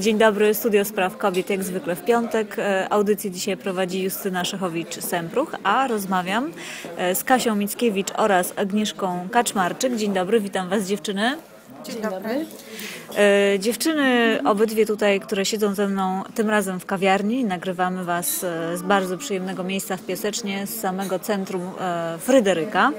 Dzień dobry, Studio Spraw Kobiet jak zwykle w piątek. E, audycję dzisiaj prowadzi Justyna Szechowicz-Sempruch, a rozmawiam e, z Kasią Mickiewicz oraz Agnieszką Kaczmarczyk. Dzień dobry, witam Was dziewczyny. Dzień dobry. E, dziewczyny, obydwie tutaj, które siedzą ze mną tym razem w kawiarni, nagrywamy Was z bardzo przyjemnego miejsca w Piesecznie, z samego centrum Fryderyka.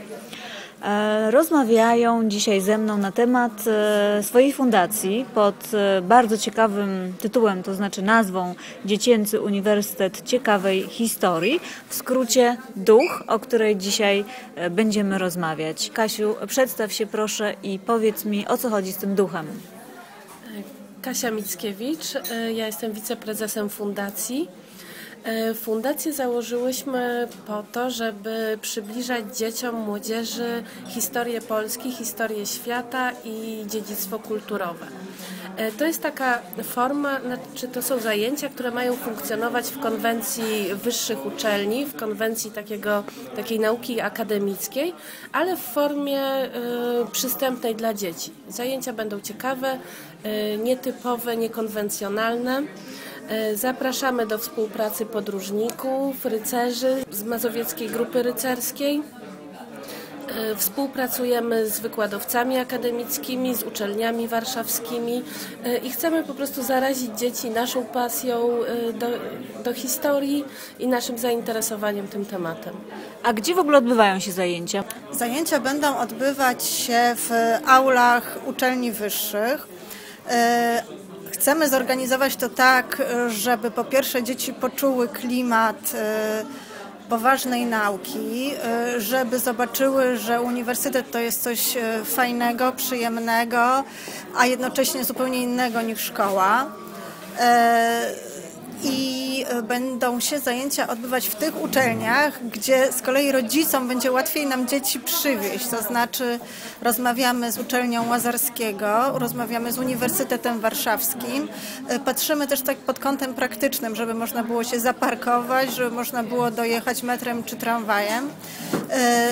E, rozmawiają dzisiaj ze mną na temat e, swojej fundacji pod e, bardzo ciekawym tytułem, to znaczy nazwą Dziecięcy Uniwersytet Ciekawej Historii, w skrócie DUCH, o której dzisiaj będziemy rozmawiać. Kasiu, przedstaw się proszę i powiedz mi, o co chodzi z tym duchem. Kasia Mickiewicz, ja jestem wiceprezesem fundacji. E, fundację założyłyśmy po to, żeby przybliżać dzieciom, młodzieży historię Polski, historię świata i dziedzictwo kulturowe. E, to jest taka forma, znaczy to są zajęcia, które mają funkcjonować w konwencji wyższych uczelni, w konwencji takiego, takiej nauki akademickiej, ale w formie y, przystępnej dla dzieci. Zajęcia będą ciekawe, y, nietypowe, niekonwencjonalne. E, zapraszamy do współpracy podróżników, rycerzy z Mazowieckiej Grupy Rycerskiej. E, współpracujemy z wykładowcami akademickimi, z uczelniami warszawskimi e, i chcemy po prostu zarazić dzieci naszą pasją do, do historii i naszym zainteresowaniem tym tematem. A gdzie w ogóle odbywają się zajęcia? Zajęcia będą odbywać się w aulach uczelni wyższych Chcemy zorganizować to tak, żeby po pierwsze dzieci poczuły klimat e, poważnej nauki, e, żeby zobaczyły, że uniwersytet to jest coś e, fajnego, przyjemnego, a jednocześnie zupełnie innego niż szkoła i e, będą się zajęcia odbywać w tych uczelniach, gdzie z kolei rodzicom będzie łatwiej nam dzieci przywieźć. To znaczy rozmawiamy z uczelnią Łazarskiego, rozmawiamy z Uniwersytetem Warszawskim. E, patrzymy też tak pod kątem praktycznym, żeby można było się zaparkować, żeby można było dojechać metrem czy tramwajem. E,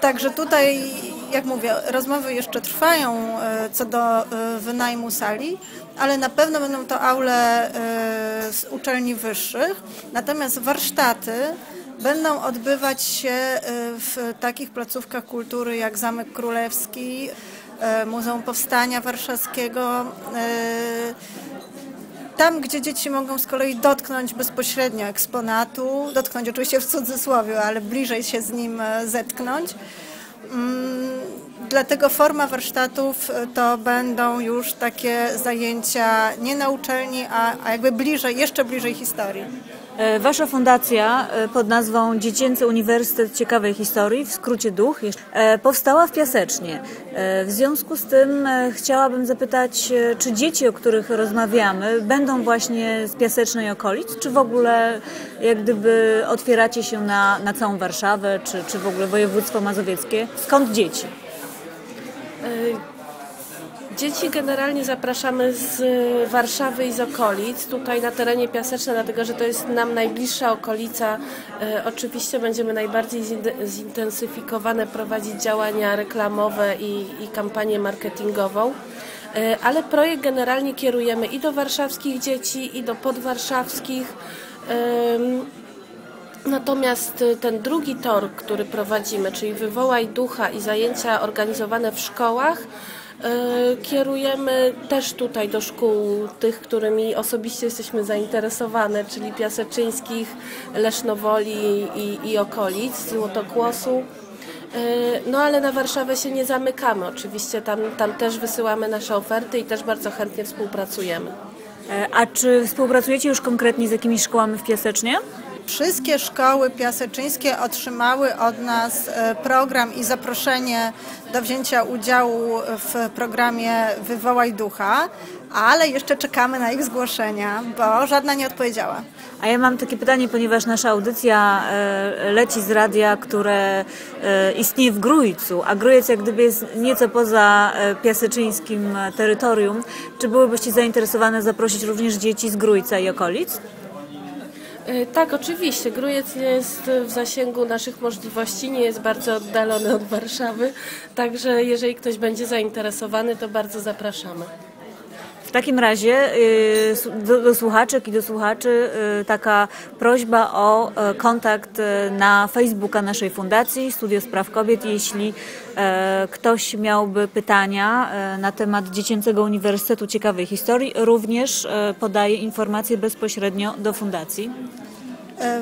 także tutaj jak mówię, rozmowy jeszcze trwają co do wynajmu sali, ale na pewno będą to aule z uczelni wyższych, natomiast warsztaty będą odbywać się e, w takich placówkach kultury jak Zamek Królewski, e, Muzeum Powstania Warszawskiego, e, tam, gdzie dzieci mogą z kolei dotknąć bezpośrednio eksponatu, dotknąć oczywiście w cudzysłowie, ale bliżej się z nim zetknąć. 嗯 dlatego forma warsztatów e, to będą już takie zajęcia nie na uczelni, a, a jakby bliżej, jeszcze bliżej historii. E, wasza fundacja e, pod nazwą Dziecięcy Uniwersytet Ciekawej Historii, w skrócie DUCH, powstała w Piasecznie. W związku z tym chciałabym zapytać, czy dzieci, o których rozmawiamy, będą właśnie z Piasecznej okolic, czy w ogóle jak gdyby otwieracie się na, na całą Warszawę, czy, czy w ogóle województwo mazowieckie? Skąd dzieci? Dzieci generalnie zapraszamy z Warszawy i z okolic, tutaj na terenie Piaseczne, dlatego że to jest nam najbliższa okolica. E, oczywiście będziemy najbardziej zintensyfikowane prowadzić działania reklamowe i, i kampanię marketingową. E, ale projekt generalnie kierujemy i do warszawskich dzieci, i do podwarszawskich. Natomiast ten drugi tor, który prowadzimy, czyli Wywołaj Ducha i zajęcia organizowane w szkołach, E, kierujemy też tutaj do szkół, tych, którymi osobiście jesteśmy zainteresowane, czyli Piaseczyńskich, Lesznowoli i, i okolic, Złotokłosu. E, no ale na Warszawę się nie zamykamy. Oczywiście tam, tam też wysyłamy nasze oferty i też bardzo chętnie współpracujemy. E, a czy współpracujecie już konkretnie z jakimiś szkołami w Piasecznie? Wszystkie szkoły piaseczyńskie otrzymały od nas e, program i zaproszenie do wzięcia udziału w programie Wywołaj Ducha, ale jeszcze czekamy na ich zgłoszenia, bo żadna nie odpowiedziała. A ja mam takie pytanie, ponieważ nasza audycja e, leci z radia, które e, istnieje w Grójcu, a Grójec jak gdyby jest nieco poza piaseczyńskim terytorium. Czy byłybyście zainteresowane zaprosić również dzieci z Grójca i okolic? E, tak, oczywiście. Grójec jest w zasięgu naszych możliwości, nie jest bardzo oddalony od Warszawy, także jeżeli ktoś będzie zainteresowany, to bardzo zapraszamy. W takim razie y, do, do słuchaczek i do słuchaczy y, taka prośba o e, kontakt e, na Facebooka naszej fundacji Studio Spraw Kobiet, jeśli e, ktoś miałby pytania na temat Dziecięcego Uniwersytetu Ciekawej Historii, również podaje informacje bezpośrednio do fundacji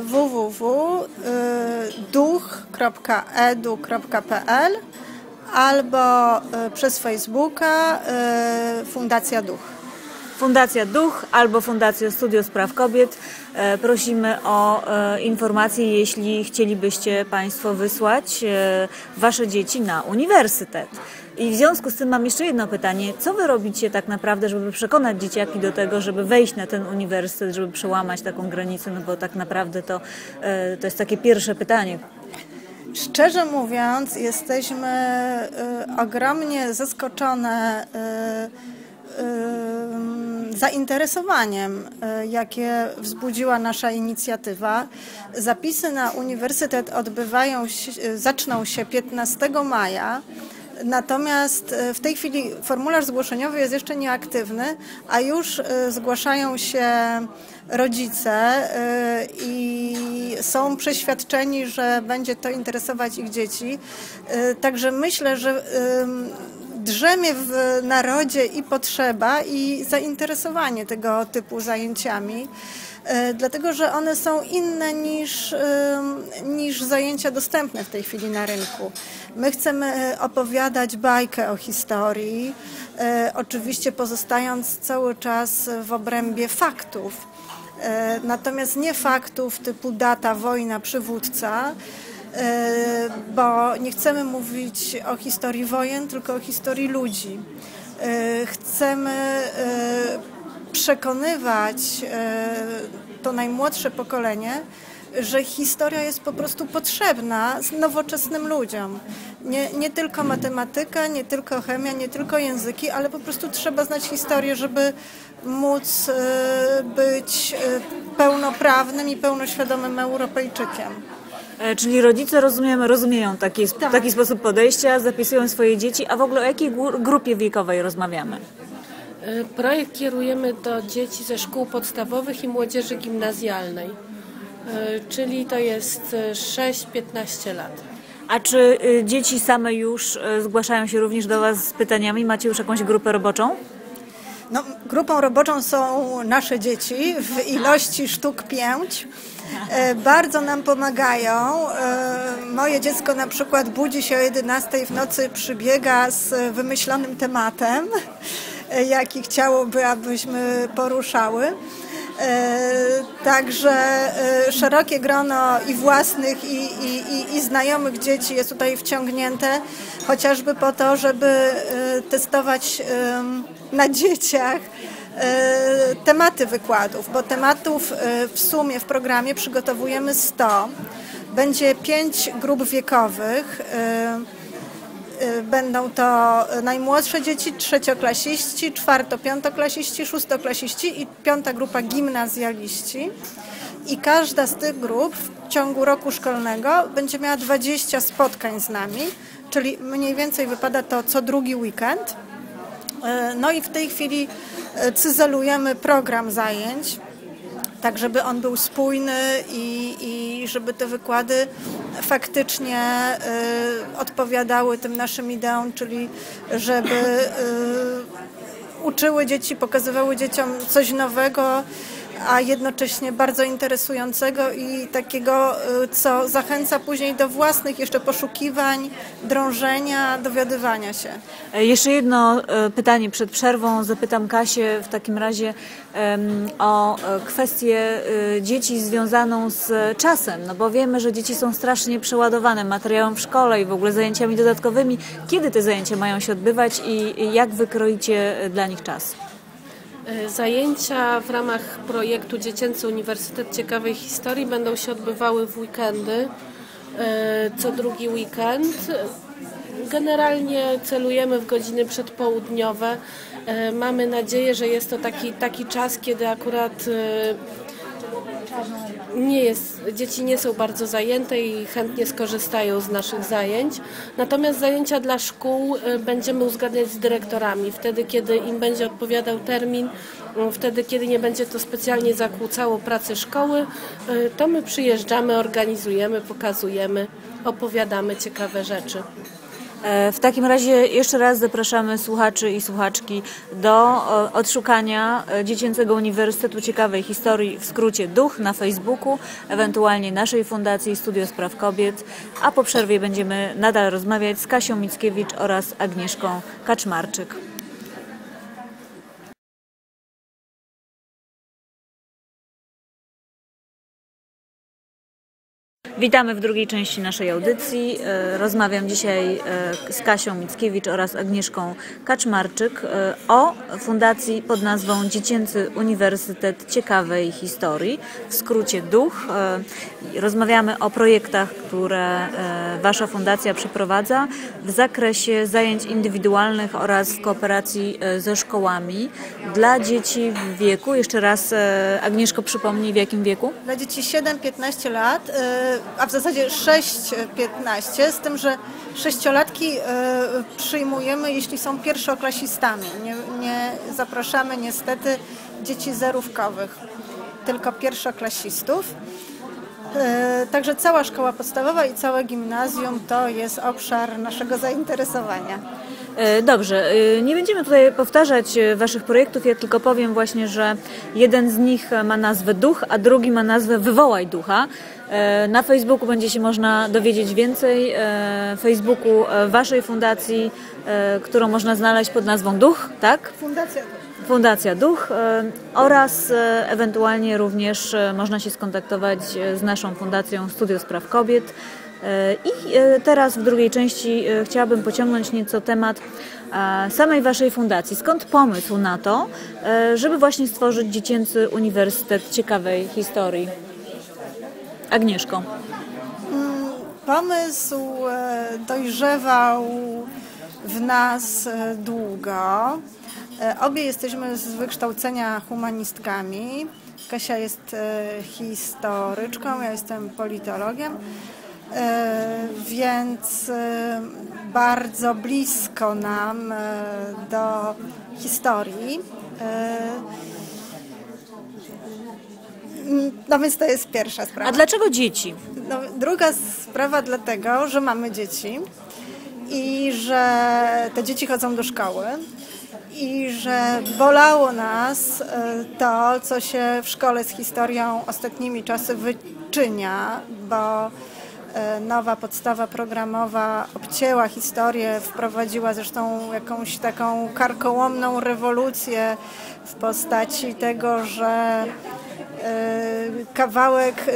www.duch.edu.pl albo przez Facebooka Fundacja Duch. Fundacja Duch albo Fundacja Studio Spraw Kobiet. E, prosimy o e, informacje, jeśli chcielibyście Państwo wysłać e, Wasze dzieci na uniwersytet. I w związku z tym mam jeszcze jedno pytanie. Co Wy robicie tak naprawdę, żeby przekonać dzieciaki do tego, żeby wejść na ten uniwersytet, żeby przełamać taką granicę? No bo tak naprawdę to, to jest takie pierwsze pytanie. Szczerze mówiąc, jesteśmy ogromnie zaskoczone zainteresowaniem, e, jakie wzbudziła nasza inicjatywa. Zapisy na uniwersytet odbywają się, e, zaczną się 15 maja. Natomiast e, w tej chwili formularz zgłoszeniowy jest jeszcze nieaktywny, a już zgłaszają się rodzice i są przeświadczeni, że będzie to interesować ich dzieci. Także myślę, że drzemie w narodzie i potrzeba, i zainteresowanie tego typu zajęciami e, dlatego że one są inne niż, niż zajęcia dostępne w tej chwili na rynku. My chcemy e, opowiadać bajkę o historii, e, oczywiście pozostając cały czas w obrębie faktów. Natomiast nie faktów typu data, wojna, przywódca, E, bo nie chcemy mówić o historii wojen, tylko o historii ludzi. E, chcemy e, przekonywać to najmłodsze pokolenie, że historia jest po prostu potrzebna nowoczesnym ludziom. Nie, nie tylko matematyka, nie tylko chemia, nie tylko języki, ale po prostu trzeba znać historię, żeby móc być pełnoprawnym i pełnoświadomym Europejczykiem. E, czyli rodzice rozumiem, rozumieją taki, tak. taki sposób podejścia, zapisują swoje dzieci, a w ogóle o jakiej grupie wiekowej rozmawiamy? E, projekt kierujemy do dzieci ze szkół podstawowych i młodzieży gimnazjalnej, e, czyli to jest 6-15 lat. A czy y, dzieci same już zgłaszają się również do Was z pytaniami? Macie już jakąś grupę roboczą? No, grupą roboczą są nasze dzieci w ilości sztuk pięć. E, bardzo nam pomagają. E, moje dziecko na przykład budzi się o 11 w nocy, przybiega z wymyślonym tematem, e, jaki chciałoby, abyśmy poruszały. Także szerokie grono i własnych, i, i, i, znajomych dzieci jest tutaj wciągnięte, chociażby po to, żeby testować na dzieciach tematy wykładów, bo tematów e, w sumie w programie przygotowujemy 100. Będzie pięć grup wiekowych. E, będą to najmłodsze dzieci, trzecioklasiści, czwarto-piątoklasiści, szóstoklasiści i piąta grupa gimnazjaliści. I każda z tych grup w ciągu roku szkolnego będzie miała 20 spotkań z nami, czyli mniej więcej wypada to co drugi weekend. No i w tej chwili cyzelujemy program zajęć, tak żeby on był spójny i, i żeby te wykłady faktycznie y, odpowiadały tym naszym ideom, czyli żeby y, uczyły dzieci, pokazywały dzieciom coś nowego, a jednocześnie bardzo interesującego i takiego, y, co zachęca później do własnych jeszcze poszukiwań, drążenia, dowiadywania się. E, jeszcze jedno e, pytanie przed przerwą. Zapytam Kasię w takim razie o e, kwestię dzieci związaną z czasem, no bo wiemy, że dzieci są strasznie przeładowane materiałem w szkole i w ogóle zajęciami dodatkowymi. Kiedy te zajęcia mają się odbywać i jak wykroicie dla nich czas? E, zajęcia w ramach projektu Dziecięcy Uniwersytet Ciekawej Historii będą się odbywały w weekendy, e, co drugi weekend. Generalnie celujemy w godziny przedpołudniowe. E, mamy nadzieję, że jest to taki, taki czas, kiedy akurat nie jest, dzieci nie są bardzo zajęte i chętnie skorzystają z naszych zajęć. Natomiast zajęcia dla szkół y, będziemy uzgadniać z dyrektorami. Wtedy, kiedy im będzie odpowiadał termin, y, wtedy, kiedy nie będzie to specjalnie zakłócało pracy szkoły, y, to my przyjeżdżamy, organizujemy, pokazujemy, opowiadamy ciekawe rzeczy. E, w takim razie jeszcze raz zapraszamy słuchaczy i słuchaczki do e, odszukania e, Dziecięcego Uniwersytetu Ciekawej Historii, w skrócie DUCH na Facebooku, ewentualnie naszej Fundacji Studio Spraw Kobiet, a po przerwie będziemy nadal rozmawiać z Kasią Mickiewicz oraz Agnieszką Kaczmarczyk. Witamy w drugiej części naszej audycji. E, rozmawiam dzisiaj e, z Kasią Mickiewicz oraz Agnieszką Kaczmarczyk e, o fundacji pod nazwą Dziecięcy Uniwersytet Ciekawej Historii, w skrócie DUCH. Rozmawiamy o projektach, które Wasza fundacja przeprowadza w zakresie zajęć indywidualnych oraz w kooperacji ze szkołami dla dzieci w wieku. Jeszcze raz Agnieszko przypomnij w jakim wieku? Dla dzieci 7-15 lat a w zasadzie 6-15, z tym, że sześciolatki e, przyjmujemy, jeśli są pierwszoklasistami. Nie, nie zapraszamy niestety dzieci zerówkowych, tylko pierwszoklasistów. E, także cała szkoła podstawowa i całe gimnazjum to jest obszar naszego zainteresowania. E, dobrze, nie będziemy tutaj powtarzać Waszych projektów, ja tylko powiem właśnie, że jeden z nich ma nazwę Duch, a drugi ma nazwę Wywołaj Ducha. E, na Facebooku będzie się można dowiedzieć więcej. E, Facebooku e, Waszej fundacji, którą można znaleźć pod nazwą Duch, tak? Fundacja Duch. Fundacja Duch oraz ewentualnie również można się skontaktować z naszą fundacją Studio Spraw Kobiet. I teraz w drugiej części chciałabym pociągnąć nieco temat samej Waszej fundacji. Skąd pomysł na to, żeby właśnie stworzyć Dziecięcy Uniwersytet Ciekawej Historii? Agnieszko. Mm, pomysł e, dojrzewał w nas e, długo. E, obie jesteśmy z wykształcenia humanistkami. Kasia jest historyczką, ja jestem politologiem, więc bardzo blisko nam do historii. No więc to jest pierwsza sprawa. A dlaczego dzieci? No, druga sprawa dlatego, że mamy dzieci i że te dzieci chodzą do szkoły i że bolało nas e, to, co się w szkole z historią ostatnimi czasy wyczynia, bo e, nowa podstawa programowa obcięła historię, wprowadziła zresztą jakąś taką karkołomną rewolucję w postaci tego, że E, kawałek e,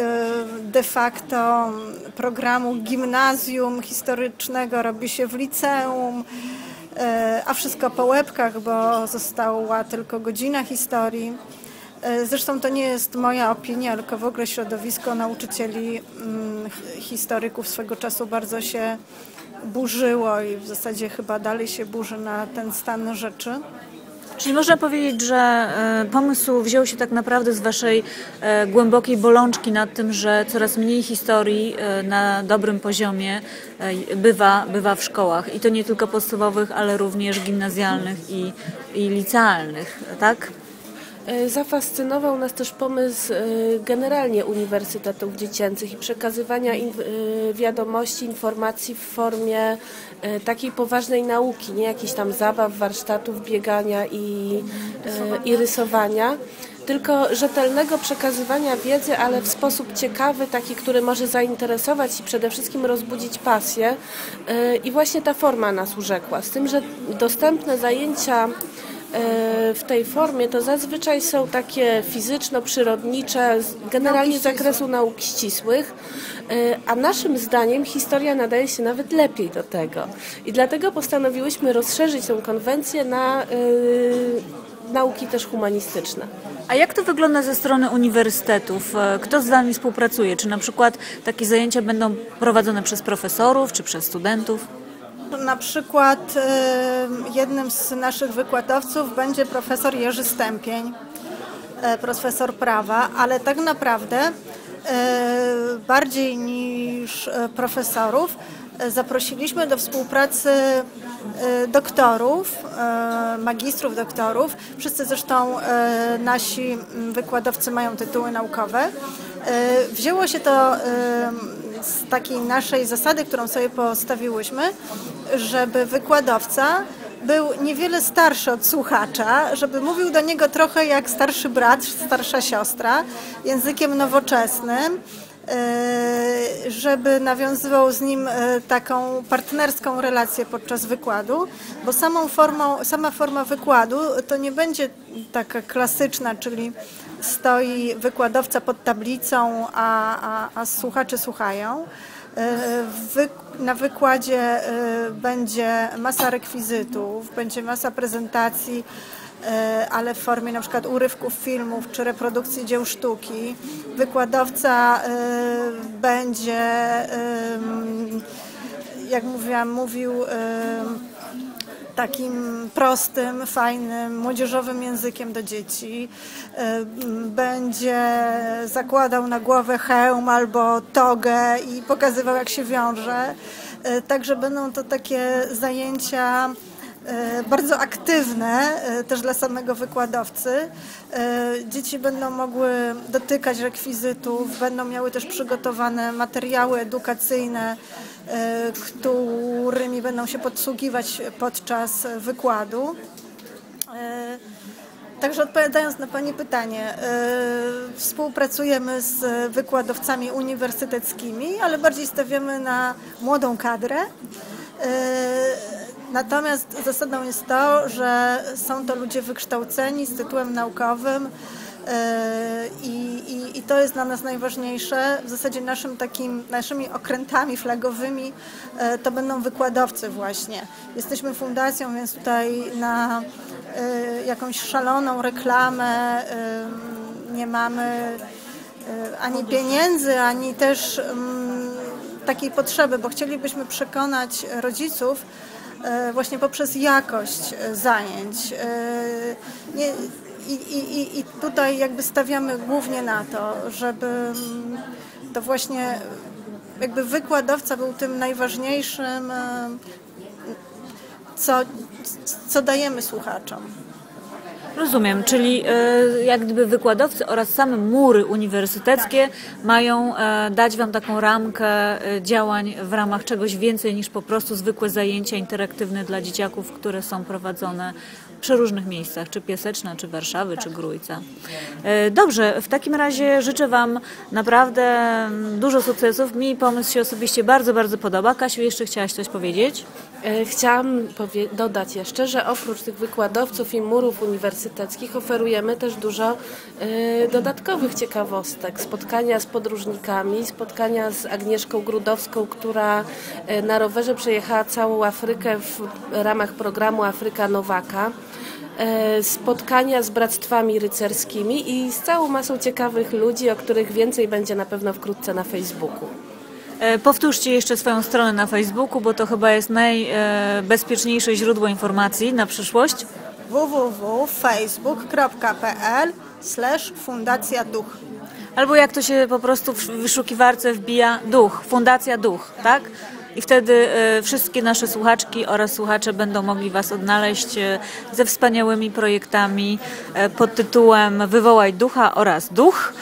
de facto programu gimnazjum historycznego robi się w liceum, e, a wszystko po łebkach, bo została tylko godzina historii. Zresztą to nie jest moja opinia, tylko w ogóle środowisko nauczycieli, mm, historyków swego czasu bardzo się burzyło i w zasadzie chyba dalej się burzy na ten stan rzeczy. Czyli można powiedzieć, że e, pomysł wziął się tak naprawdę z Waszej e, głębokiej bolączki nad tym, że coraz mniej historii e, na dobrym poziomie bywa, bywa w szkołach. I to nie tylko podstawowych, ale również gimnazjalnych i, i licealnych, tak? E, zafascynował nas też pomysł e, generalnie uniwersytetów dziecięcych i przekazywania e, wiadomości, informacji w formie takiej poważnej nauki, nie jakichś tam zabaw, warsztatów, biegania i, i rysowania tylko rzetelnego przekazywania wiedzy, ale w sposób ciekawy, taki, który może zainteresować i przede wszystkim rozbudzić pasję. I właśnie ta forma nas urzekła. Z tym, że dostępne zajęcia w tej formie to zazwyczaj są takie fizyczno-przyrodnicze, generalnie z zakresu nauk ścisłych, e, a naszym zdaniem historia nadaje się nawet lepiej do tego. I dlatego postanowiłyśmy rozszerzyć tę konwencję na y, nauki też humanistyczne. A jak to wygląda ze strony uniwersytetów? Kto z Wami współpracuje? Czy na przykład takie zajęcia będą prowadzone przez profesorów, czy przez studentów? Na przykład jednym z naszych wykładowców będzie profesor Jerzy Stępień. e, profesor prawa, ale tak naprawdę e, bardziej niż e, profesorów zaprosiliśmy do współpracy doktorów, magistrów doktorów. Wszyscy zresztą nasi wykładowcy mają tytuły naukowe. Wzięło się to z takiej naszej zasady, którą sobie postawiłyśmy, żeby wykładowca był niewiele starszy od słuchacza, żeby mówił do niego trochę jak starszy brat, starsza siostra, językiem nowoczesnym, e, żeby nawiązywał z nim e, taką partnerską relację podczas wykładu, bo samą formą, sama forma wykładu to nie będzie taka klasyczna, czyli stoi wykładowca pod tablicą, a, a, a słuchacze słuchają. E, wy, na wykładzie e, będzie masa rekwizytów, będzie masa prezentacji, e, ale w formie na przykład urywków filmów czy reprodukcji dzieł sztuki. Wykładowca będzie, jak mówiłam, mówił takim prostym, fajnym, młodzieżowym językiem do dzieci. E, będzie zakładał na głowę hełm albo togę i pokazywał, jak się wiąże. E, także będą to takie zajęcia bardzo aktywne też dla samego wykładowcy. Dzieci będą mogły dotykać rekwizytów, będą miały też przygotowane materiały edukacyjne E, którymi będą się podsługiwać podczas wykładu. E, także odpowiadając na Pani pytanie, e, współpracujemy z wykładowcami uniwersyteckimi, ale bardziej stawiamy na młodą kadrę. Natomiast zasadą jest to, że są to ludzie wykształceni z tytułem naukowym, E, I, i, I, to jest dla nas najważniejsze. W zasadzie naszym takim, naszymi okrętami flagowymi e, to będą wykładowcy właśnie. Jesteśmy fundacją, więc tutaj na e, jakąś szaloną reklamę nie mamy ani pieniędzy, ani też mm, takiej potrzeby, bo chcielibyśmy przekonać rodziców właśnie poprzez jakość zajęć. Nie, i, i, I tutaj jakby stawiamy głównie na to, żeby mm, to właśnie jakby wykładowca był tym najważniejszym, e, co, co dajemy słuchaczom. Rozumiem, czyli e, jak gdyby wykładowcy oraz same mury uniwersyteckie tak. mają e, dać Wam taką ramkę działań w ramach czegoś więcej niż po prostu zwykłe zajęcia interaktywne dla dzieciaków, które są prowadzone przeróżnych miejscach, czy Pieseczna, czy Warszawy, czy Grójca. E, dobrze, w takim razie życzę Wam naprawdę dużo sukcesów. Mi pomysł się osobiście bardzo, bardzo podoba. Kasiu, jeszcze chciałaś coś powiedzieć? E, chciałam dodać jeszcze, że oprócz tych wykładowców i murów uniwersyteckich oferujemy też dużo e, dodatkowych ciekawostek. Spotkania z podróżnikami, spotkania z Agnieszką Grudowską, która na rowerze przejechała całą Afrykę w ramach programu Afryka Nowaka. E, spotkania z bractwami rycerskimi i z całą masą ciekawych ludzi, o których więcej będzie na pewno wkrótce na Facebooku. E, powtórzcie jeszcze swoją stronę na Facebooku, bo to chyba jest najbezpieczniejsze źródło informacji na przyszłość. www.facebook.pl Fundacja Duch. Albo jak to się po prostu w wyszukiwarce wbija Duch, Fundacja Duch, tak? I wtedy e, wszystkie nasze słuchaczki oraz słuchacze będą mogli Was odnaleźć e, ze wspaniałymi projektami e, pod tytułem Wywołaj Ducha oraz Duch.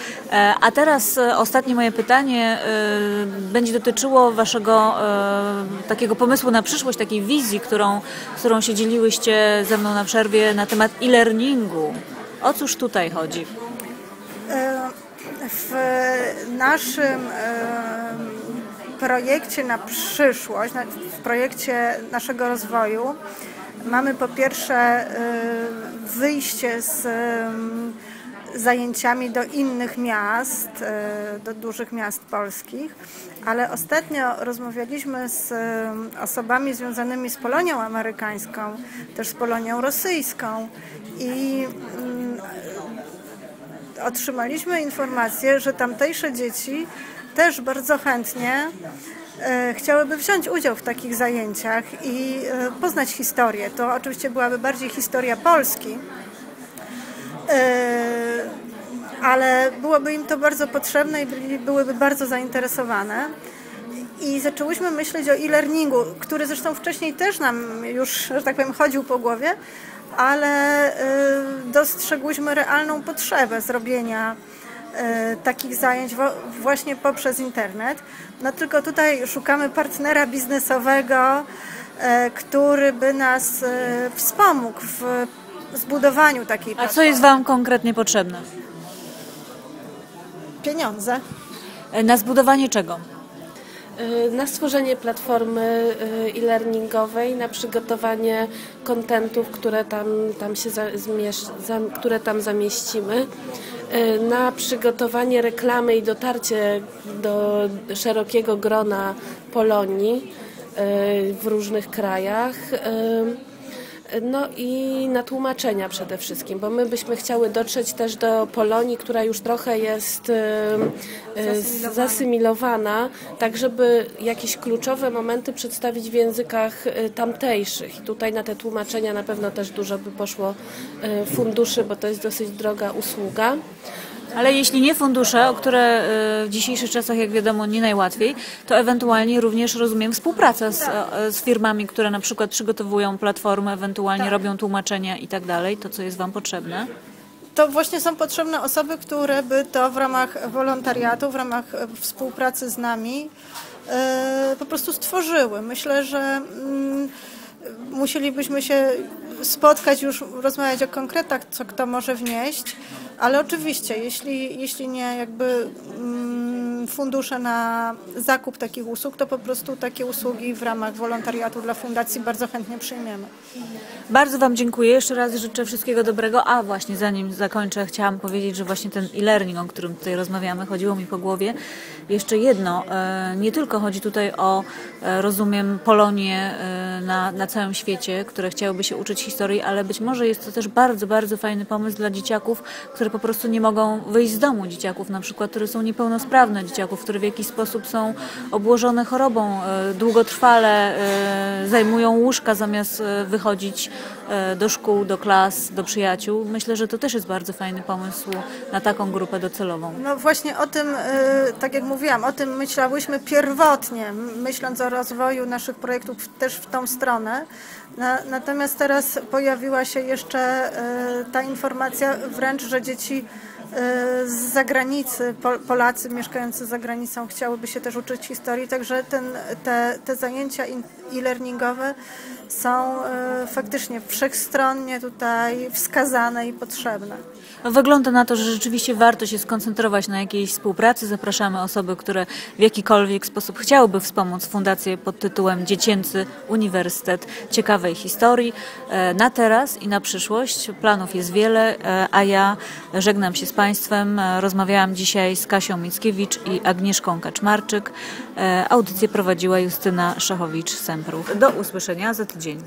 A teraz ostatnie moje pytanie będzie dotyczyło Waszego takiego pomysłu na przyszłość, takiej wizji, którą, którą się dzieliłyście ze mną na przerwie na temat e-learningu. O cóż tutaj chodzi? W naszym projekcie na przyszłość, w projekcie naszego rozwoju mamy po pierwsze y, wyjście z y, zajęciami do innych miast, y, do dużych miast polskich, ale ostatnio rozmawialiśmy z osobami związanymi z Polonią amerykańską, też z Polonią rosyjską i mm, otrzymaliśmy informację, że tamtejsze dzieci też bardzo chętnie e, chciałyby wziąć udział w takich zajęciach i e, poznać historię. To oczywiście byłaby bardziej historia Polski. E, ale byłoby im to bardzo potrzebne i byłyby bardzo zainteresowane. I zaczęłyśmy myśleć o e-learningu, który zresztą wcześniej też nam już, że tak powiem, chodził po głowie, ale dostrzegłyśmy realną potrzebę zrobienia takich zajęć właśnie poprzez internet. No tylko tutaj szukamy partnera biznesowego, y, który by nas wspomógł w zbudowaniu takiej A co jest Wam konkretnie potrzebne? Pieniądze. Na zbudowanie czego? Y, na stworzenie platformy y, e-learningowej, na przygotowanie kontentów, które tam, tam się które tam zamieścimy, y, na przygotowanie reklamy i dotarcie do szerokiego grona Polonii w różnych krajach. No i na tłumaczenia przede wszystkim, bo my byśmy chciały dotrzeć też do Polonii, która już trochę jest zasymilowana, zasymilowana tak żeby jakieś kluczowe momenty przedstawić w językach tamtejszych. I tutaj na te tłumaczenia na pewno też dużo by poszło funduszy, bo to jest dosyć droga usługa. Ale jeśli nie fundusze, o które y, w dzisiejszych czasach, jak wiadomo, nie najłatwiej, to ewentualnie również rozumiem współpraca z, e, z firmami, które na przykład przygotowują platformy, ewentualnie tak. robią tłumaczenia i tak dalej, to co jest Wam potrzebne? To właśnie są potrzebne osoby, które by to w ramach wolontariatu, w ramach e, współpracy z nami e, po prostu stworzyły. Myślę, że mm, musielibyśmy się spotkać, już rozmawiać o konkretach, co kto może wnieść, ale oczywiście, jeśli, jeśli nie jakby mm, fundusze na zakup takich usług, to po prostu takie usługi w ramach wolontariatu dla fundacji bardzo chętnie przyjmiemy. Bardzo Wam dziękuję. Jeszcze raz życzę wszystkiego dobrego. A właśnie, zanim zakończę, chciałam powiedzieć, że właśnie ten e-learning, o którym tutaj rozmawiamy, chodziło mi po głowie. Jeszcze jedno, e, nie tylko chodzi tutaj o, e, rozumiem, Polonię e, na, na całym świecie, które chciałyby się uczyć historii, ale być może jest to też bardzo, bardzo fajny pomysł dla dzieciaków, które po prostu nie mogą wyjść z domu. Dzieciaków na przykład, które są niepełnosprawne, dzieciaków, które w jakiś sposób są obłożone chorobą, długotrwale zajmują łóżka zamiast wychodzić E, do szkół, do klas, do przyjaciół. Myślę, że to też jest bardzo fajny pomysł na taką grupę docelową. No właśnie o tym, e, tak jak mówiłam, o tym myślałyśmy pierwotnie, myśląc o rozwoju naszych projektów też w tą stronę. Natomiast teraz pojawiła się jeszcze e, ta informacja wręcz, że dzieci z zagranicy, Polacy mieszkający za granicą chciałyby się też uczyć historii, także ten, te, te zajęcia e-learningowe są e, faktycznie wszechstronnie tutaj wskazane i potrzebne. No, wygląda na to, że rzeczywiście warto się skoncentrować na jakiejś współpracy. Zapraszamy osoby, które w jakikolwiek sposób chciałyby wspomóc Fundację pod tytułem Dziecięcy Uniwersytet Ciekawej Historii. E, na teraz i na przyszłość planów jest wiele, e, a ja żegnam się z Państwem. Rozmawiałam dzisiaj z Kasią Mickiewicz i Agnieszką Kaczmarczyk. Audycję prowadziła Justyna Szachowicz-Semprów. Do usłyszenia za tydzień.